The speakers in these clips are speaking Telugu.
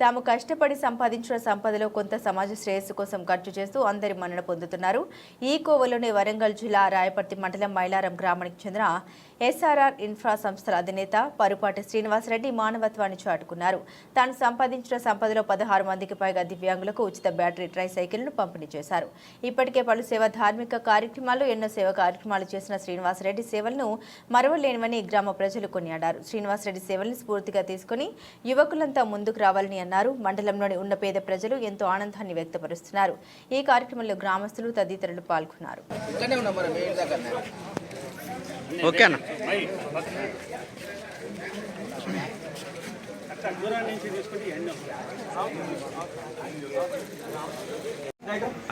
తాము కష్టపడి సంపాదించిన సంపదలో కొంత సమాజ శ్రేయస్సు కోసం ఖర్చు చేస్తూ అందరి మన్నన పొందుతున్నారు. ఈ కోవలోని వరంగల్ జిల్లా రాయపర్తి మండలం మైలారం గ్రామానికి చెందిన ఎస్ఆర్ఆర్ ఇన్ఫ్రా సంస్థల అధినేత పరుపాటి శ్రీనివాసరెడ్డి మానవత్వాన్ని చాటుకున్నారు. తాను సంపాదించిన సంపదలో పదహారు మందికి పైగా దివ్యాంగులకు ఉచిత బ్యాటరీ ట్రై సైకిల్ను పంపిణీ చేశారు. ఇప్పటికే పలు సేవ ధార్మిక కార్యక్రమాలు ఎన్నో సేవ కార్యక్రమాలు చేసిన శ్రీనివాసరెడ్డి సేవలను మరవలేనివని గ్రామ ప్రజలు కొనియాడారు. శ్రీనివాసరెడ్డి సేవల్ని స్ఫూర్తిగా తీసుకుని యువకులంతా ముందుకు రావాలని అన్నారు. మండలంలోని ఉన్న పేద ప్రజలు ఎంతో ఆనందాన్ని వ్యక్తపరుస్తున్నారు. ఈ కార్యక్రమంలో గ్రామస్తులు తదితరులు పాల్గొన్నారు.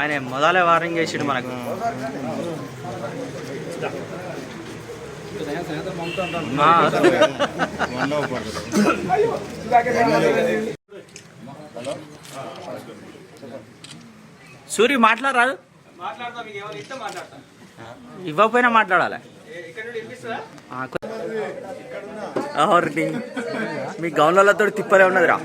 ఆయన మొదలే వారింగ్ చేసిండు మనకు. మా సూరి మాట్లాడరాదు. ఇవ్వకపోయినా మాట్లాడాలి? మీ గౌన్లతో తిప్పలే ఉన్నదిరా.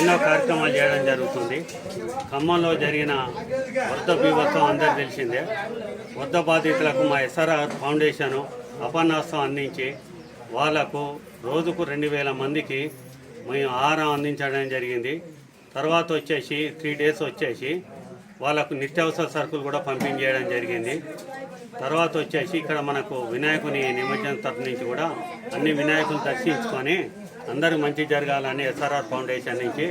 ఎన్నో కార్యక్రమాలు చేయడం జరుగుతుంది. ఖమ్మంలో జరిగిన వృద్ధ బీభత్సం అందరికీ తెలిసిందే. వృద్ధ బాధితులకు మా ఎస్ఆర్ఆర్ ఫౌండేషన్ అపన్నాస్తం అందించి వాళ్ళకు రోజుకు రెండు వేల మందికి మేము ఆహారం అందించడం జరిగింది. తర్వాత వచ్చేసి త్రీ డేస్ వచ్చేసి వాళ్ళకు నిత్యావసర సరుకులు కూడా పంపింగ్ చేయడం జరిగింది. తర్వాత వచ్చేసి ఇక్కడ మనకు వినాయకుని నిమజ్జనం తరఫు నుంచి కూడా అన్ని వినాయకులు దర్శించుకొని అందరూ మంచి జరగాలని ఎస్ఆర్ఆర్ ఫౌండేషన్ నుంచి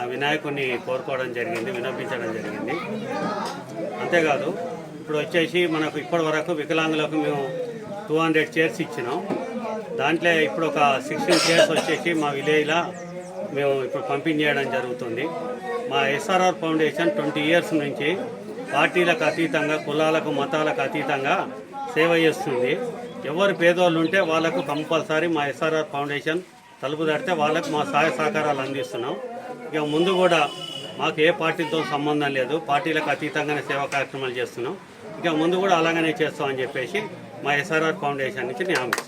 ఆ వినాయకుని కోరుకోవడం జరిగింది వినపించడం జరిగింది. అంతేకాదు ఇప్పుడు వచ్చేసి మనకు ఇప్పటి వరకు వికలాంగులకు మేము టూ హండ్రెడ్ చైర్స్ ఇచ్చినాం. దాంట్లో ఇప్పుడు ఒక సిక్స్టీన్ చైర్స్ వచ్చేసి మా విలేజ్లో మేము ఇప్పుడు పంపిణీ చేయడం జరుగుతుంది. మా ఎస్ఆర్ఆర్ ఫౌండేషన్ ట్వంటీ ఇయర్స్ నుంచి పార్టీలకు అతీతంగా కులాలకు మతాలకు అతీతంగా సేవ చేస్తుంది. ఎవరు పేదోళ్ళు ఉంటే వాళ్ళకు కంపల్సరీ మా ఎస్ఆర్ఆర్ ఫౌండేషన్ తలుపు తడితే వాళ్ళకు మా సహాయ సహకారాలు అందిస్తున్నాం. ఇక ముందు కూడా మాకు ఏ పార్టీతో సంబంధం లేదు. పార్టీలకు అతీతంగానే సేవా కార్యక్రమాలు చేస్తున్నాం. ఇక ముందు కూడా అలాగనే చేస్తామని చెప్పేసి మా ఎస్ఆర్ఆర్ ఫౌండేషన్ నుంచి నేను హామీ